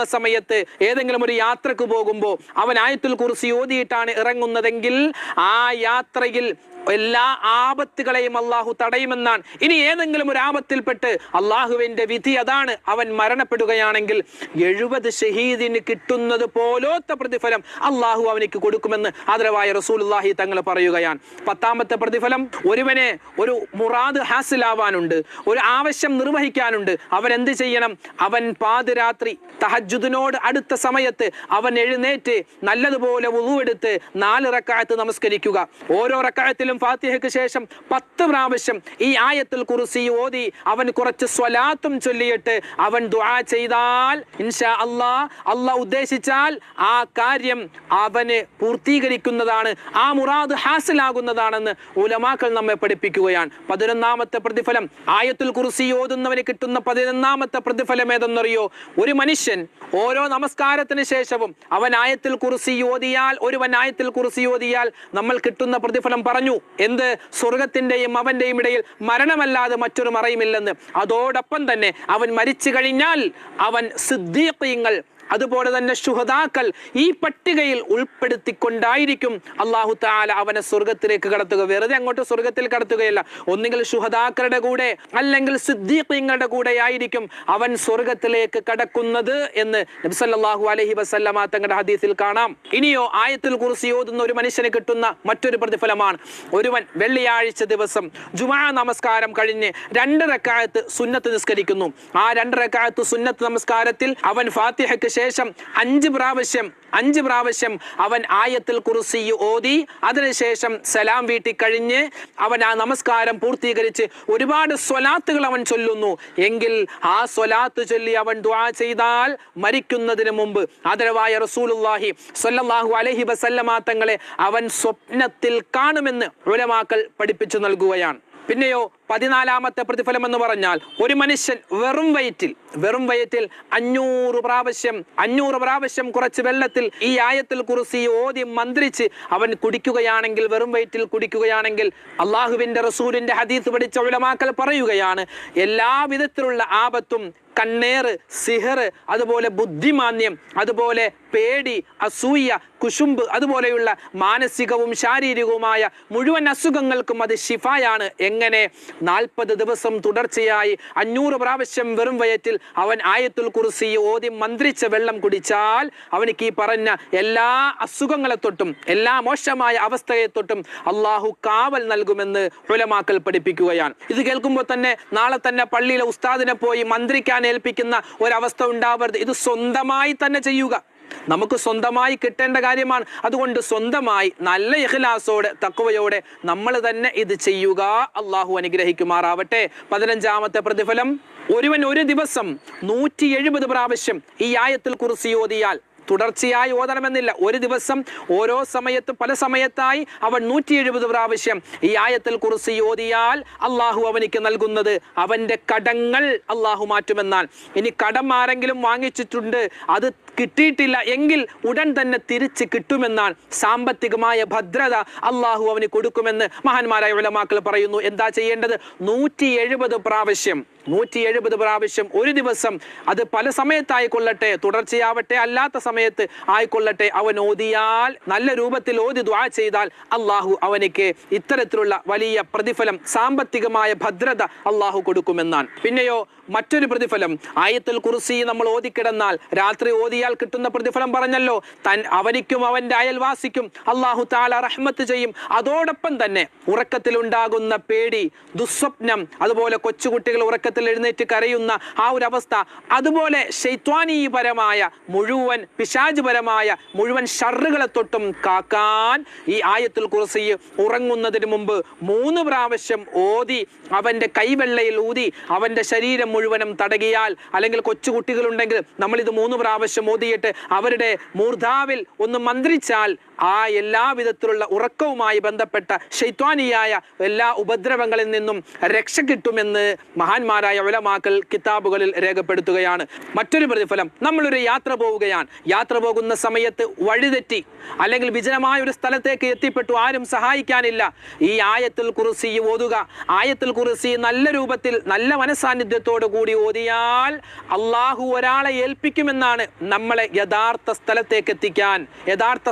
ഇറങ്ങുന്ന സമയത്ത് ഏതെങ്കിലും ഒരു യാത്രയ്ക്ക് പോകുമ്പോൾ അവൻ ആയത്തുൽ കുറിച്ച് ഓതിയിട്ടാണ് ഇറങ്ങുന്നതെങ്കിൽ ആ യാത്രയിൽ എല്ലാ ആപത്തുകളെയും അള്ളാഹു തടയുമെന്നാണ്. ഇനി ഏതെങ്കിലും ഒരു ആപത്തിൽപ്പെട്ട് അള്ളാഹുവിന്റെ വിധി അതാണ്. അവൻ മരണപ്പെടുകയാണെങ്കിൽ എഴുപത് ഷഹീദിന് കിട്ടുന്നത് പോലോത്ത പ്രതിഫലം അള്ളാഹു അവനിക്ക് കൊടുക്കുമെന്ന് ആദരവായ റസൂലുള്ളാഹി തങ്ങൾ പറയുകയാണ്. പത്താമത്തെ പ്രതിഫലം ഒരുവനെ ഒരു മുറാദ് ഹാസിലാവാനുണ്ട്. ഒരു ആവശ്യം നിർവഹിക്കാനുണ്ട്. അവൻ എന്ത് ചെയ്യണം? അവൻ പാതിരാത്രി തഹജുദിനോട് അടുത്ത സമയത്ത് അവൻ എഴുന്നേറ്റ് നല്ലതുപോലെ ഉളുവെടുത്ത് നാല് റക്കായത്ത് നമസ്കരിക്കുക. ഓരോ റക്കായത്തിലും ഫാത്തിഹയ്ക്ക് ശേഷം പത്ത് പ്രാവശ്യം ഈ ആയത്തിൽ കുറിസി ഓതി അവൻ കുറച്ച് സ്വലാത്തും ചൊല്ലിയിട്ട് അവൻ ദുആ ചെയ്താൽ ഇൻഷാ അല്ലാ അല്ലാ ഉദ്ദേശിച്ചാൽ ആ കാര്യം അവന് പൂർത്തീകരിക്കുന്നതാണ് ആ മുറാദ് ഹാസിലാകുന്നതാണെന്ന് ഉലമാക്കൾ നമ്മെ പഠിപ്പിക്കുകയാണ്. പതിനൊന്നാമത്തെ പ്രതിഫലം ആയത്തുൽ കുറിസി ഓതുന്നവന് കിട്ടുന്ന പതിനൊന്നാമത്തെ പ്രതിഫലം ഏതെന്നറിയോ? ഒരു മനുഷ്യൻ ഓരോ നമസ്കാരത്തിന് ശേഷവും അവൻ ആയത്തിൽ കുറിസി ഓതിയാൽ ഒരുവൻ ആയത്തിൽ കുറിസി ഓതിയാൽ നമ്മൾ കിട്ടുന്ന പ്രതിഫലം പറഞ്ഞു. എന്ത്? സ്വർഗത്തിന്റെയും അവന്റെയും ഇടയിൽ മരണമല്ലാതെ മറ്റൊരു മറയുമില്ലെന്ന്. അതോടൊപ്പം തന്നെ അവൻ മരിച്ചു കഴിഞ്ഞാൽ അവൻ സിദ്ദീഖീങ്ങൾ അതുപോലെ തന്നെ ശുഹദാക്കൾ ഈ പട്ടികയിൽ ഉൾപ്പെടുത്തിക്കൊണ്ടായിരിക്കും അള്ളാഹു താല അവനെ സ്വർഗത്തിലേക്ക് കടത്തുക. വെറുതെ അങ്ങോട്ട് സ്വർഗത്തിൽ കടത്തുകയല്ല. ഒന്നുകിൽ ശുഹദാക്കളുടെ കൂടെ അല്ലെങ്കിൽ സിദ്ദീഖീങ്ങളുടെ കൂടെ ആയിരിക്കും അവൻ സ്വർഗത്തിലേക്ക് കടക്കുന്നത് എന്ന് നബ്സല്ലാഹു അലഹി വസല്ലമ തങ്ങളുടെ ഹദീസിൽ കാണാം. ഇനിയോ ആയത്തിൽ കുറിച്ച് ഓതുന്ന ഒരു മനുഷ്യന് കിട്ടുന്ന മറ്റൊരു പ്രതിഫലമാണ്. ഒരുവൻ വെള്ളിയാഴ്ച ദിവസം ജുമാ നമസ്കാരം കഴിഞ്ഞ് രണ്ട് റക്കായത്ത് സുന്നത്ത് നിസ്കരിക്കുന്നു. ആ രണ്ട് റക്കായത്ത് സുന്നത്ത് നമസ്കാരത്തിൽ അവൻ ഫാത്തിഹയ്ക്ക് ശേഷം അഞ്ച് പ്രാവശ്യം അഞ്ച് പ്രാവശ്യം അവൻ ആയത്തിൽ കുറിസി ഓതി അതിനുശേഷം സലാം വീട്ടി കഴിഞ്ഞ് അവൻ ആ നമസ്കാരം പൂർത്തീകരിച്ച് ഒരുപാട് സ്വലാത്തുകൾ അവൻ ചൊല്ലുന്നു. എങ്കിൽ ആ സ്വലാത്ത് ചൊല്ലി അവൻ ദ്വാ ചെയ്താൽ മരിക്കുന്നതിന് മുമ്പ് ആദരവായ റസൂലുള്ളാഹി സ്വല്ലല്ലാഹു അലഹി വസല്ലമ തങ്ങളെ അവൻ സ്വപ്നത്തിൽ കാണുമെന്ന് ഉലമാക്കൾ പഠിപ്പിച്ചു നൽകുകയാണ്. പിന്നെയോ പതിനാലാമത്തെ പ്രതിഫലം എന്ന് പറഞ്ഞാൽ ഒരു മനുഷ്യൻ വെറും വയറ്റിൽ വെറും വയറ്റിൽ അഞ്ഞൂറ് പ്രാവശ്യം അഞ്ഞൂറ് പ്രാവശ്യം കുറച്ച് വെള്ളത്തിൽ ഈ ആയത്തിൽ കുറിച്ച് ഓതി മന്ത്രിച്ച് അവൻ കുടിക്കുകയാണെങ്കിൽ വെറും വയറ്റിൽ കുടിക്കുകയാണെങ്കിൽ അള്ളാഹുവിന്റെ റസൂലിന്റെ ഹദീസ് പഠിച്ച ഉലമാക്കൽ പറയുകയാണ് എല്ലാ വിധത്തിലുള്ള ആപത്തും കണ്ണേറ് സിഹർ അതുപോലെ ബുദ്ധിമാന്യം അതുപോലെ പേടി അസൂയ കുശുമ്പ് അതുപോലെയുള്ള മാനസികവും ശാരീരികവുമായ മുഴുവൻ അസുഖങ്ങൾക്കും അത് ഷിഫായാണ് എങ്ങനെ? നാൽപ്പത് ദിവസം തുടർച്ചയായി അഞ്ഞൂറ് പ്രാവശ്യം വെറും വയറ്റിൽ അവൻ ആയത്തുൽ കുറിസി ഓതി മന്ത്രിച്ച വെള്ളം കുടിച്ചാൽ അവനിക്ക് ഈ പറഞ്ഞ എല്ലാ അസുഖങ്ങളെ തൊട്ടും എല്ലാ മോശമായ അവസ്ഥയെ തൊട്ടും അള്ളാഹു കാവൽ നൽകുമെന്ന് ഉലമാക്കൾ പഠിപ്പിക്കുകയാണ്. ഇത് കേൾക്കുമ്പോൾ തന്നെ നാളെ തന്നെ പള്ളിയിലെ ഉസ്താദിനെ പോയി മന്ത്രിക്കാൻ ഏൽപ്പിക്കുന്ന ഒരവസ്ഥ ഉണ്ടാവരുത്. ഇത് സ്വന്തമായി തന്നെ ചെയ്യുക. നമുക്ക് സ്വന്തമായി കിട്ടേണ്ട കാര്യമാണ്. അതുകൊണ്ട് സ്വന്തമായി നല്ല ഇഖ്ലാസോടെ തക്കവയോടെ നമ്മൾ തന്നെ ഇത് ചെയ്യുക അള്ളാഹു അനുഗ്രഹിക്കുമാറാവട്ടെ. പതിനഞ്ചാമത്തെ പ്രതിഫലം ഒരുവൻ ഒരു ദിവസം നൂറ്റി എഴുപത് പ്രാവശ്യം ഈ ആയത്തിൽ കുറിച്ച് ഓതിയാൽ തുടർച്ചയായി ഓതണമെന്നില്ല. ഒരു ദിവസം ഓരോ സമയത്തും പല സമയത്തായി അവൻ നൂറ്റി എഴുപത് പ്രാവശ്യം ഈ ആയത്തിൽ കുറിച്ച് ഓതിയാൽ അള്ളാഹു അവനിക്ക് നൽകുന്നത്. അവന്റെ കടങ്ങൾ അള്ളാഹു മാറ്റുമെന്നാൽ. ഇനി കടം ആരെങ്കിലും വാങ്ങിച്ചിട്ടുണ്ട് അത് കിട്ടിയിട്ടില്ല എങ്കിൽ ഉടൻ തന്നെ തിരിച്ച് കിട്ടുമെന്നാണ് സാമ്പത്തികമായ ഭദ്രത അള്ളാഹു അവന് കൊടുക്കുമെന്ന് മഹാന്മാരായ ഉലമാക്കൾ പറയുന്നു. എന്താ ചെയ്യേണ്ടത്? നൂറ്റി എഴുപത് പ്രാവശ്യം നൂറ്റി എഴുപത് പ്രാവശ്യം ഒരു ദിവസം അത് പല സമയത്തായിക്കൊള്ളട്ടെ തുടർച്ചയാവട്ടെ അല്ലാത്ത സമയത്ത് ആയിക്കൊള്ളട്ടെ. അവൻ ഓതിയാൽ നല്ല രൂപത്തിൽ ഓതി ദ്വാ ചെയ്താൽ അള്ളാഹു അവനിക്ക് ഇത്തരത്തിലുള്ള വലിയ പ്രതിഫലം സാമ്പത്തികമായ ഭദ്രത അള്ളാഹു കൊടുക്കുമെന്നാണ്. പിന്നെയോ മറ്റൊരു പ്രതിഫലം ആയത്തിൽ കുറിസി നമ്മൾ ഓതിക്കിടന്നാൽ രാത്രി ഓതിയാൽ കിട്ടുന്ന പ്രതിഫലം പറഞ്ഞല്ലോ. തൻ അവനിക്കും അവന്റെ അയൽവാസിക്കും അള്ളാഹു താല റഹ്മത്ത് ചെയ്യും. അതോടൊപ്പം തന്നെ ഉറക്കത്തിൽ ഉണ്ടാകുന്ന പേടി ദുസ്വപ്നം അതുപോലെ കൊച്ചുകുട്ടികൾ ഉറക്കത്തിൽ എഴുന്നേറ്റ് കരയുന്ന ആ ഒരു അവസ്ഥ അതുപോലെ ശൈത്വാനീപരമായ മുഴുവൻ പിശാചുപരമായ മുഴുവൻ ഷറുകളെ തൊട്ടും കാക്കാൻ ഈ ആയത്തിൽ കുറിസി ഉറങ്ങുന്നതിന് മുമ്പ് മൂന്ന് പ്രാവശ്യം ഓതി അവന്റെ കൈവെള്ളയിൽ ഊതി അവന്റെ ശരീരം മുഴുവനും തടകിയാൽ അല്ലെങ്കിൽ കൊച്ചുകുട്ടികളുണ്ടെങ്കിൽ നമ്മൾ ഇത് മൂന്ന് പ്രാവശ്യം ഓതിയിട്ട് അവരുടെ മൂർധാവിൽ ഒന്ന് മന്ത്രിച്ചാൽ ആ എല്ലാ വിധത്തിലുള്ള ഉറക്കവുമായി ബന്ധപ്പെട്ട ശൈത്വാനിയായ എല്ലാ ഉപദ്രവങ്ങളിൽ നിന്നും രക്ഷ കിട്ടുമെന്ന് മഹാന്മാരായ ഉലമാക്കൾ കിതാബുകളിൽ രേഖപ്പെടുത്തുകയാണ്. മറ്റൊരു പ്രതിഫലം നമ്മളൊരു യാത്ര പോവുകയാണ്. യാത്ര പോകുന്ന സമയത്ത് വഴിതെറ്റി അല്ലെങ്കിൽ വിജനമായ ഒരു സ്ഥലത്തേക്ക് എത്തിപ്പെട്ടു ആരും സഹായിക്കാനില്ല. ഈ ആയത്തിൽ കുറിസി ഓതുക ആയത്തിൽ കുറിസി നല്ല രൂപത്തിൽ നല്ല മനസാന്നിധ്യത്തോടു കൂടി ഓതിയാൽ അള്ളാഹു ഒരാളെ ഏൽപ്പിക്കുമെന്നാണ് നമ്മളെ യഥാർത്ഥ സ്ഥലത്തേക്ക് എത്തിക്കാൻ. യഥാർത്ഥ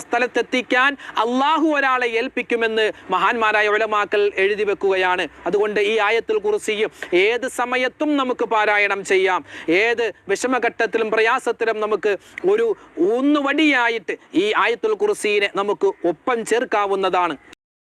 സ്ഥലത്തെത്തിക്കാൻ അള്ളാഹു ഒരാളെ ഏൽപ്പിക്കുമെന്ന് മഹാന്മാരായ ഉലമാക്കൾ എഴുതി വെക്കുകയാണ്. അതുകൊണ്ട് ഈ ആയത്തിൽ കുറിസി ഏത് സമയത്തും നമുക്ക് പാരായണം ചെയ്യാം. ഏത് വിഷമഘട്ടത്തിലും പ്രയാസത്തിലും നമുക്ക് ഒരു ഊന്നുവടിയായിട്ട് ഈ ആയത്തുൽ കുറിസീനെ നമുക്ക് ഒപ്പം ചേർക്കാവുന്നതാണ്.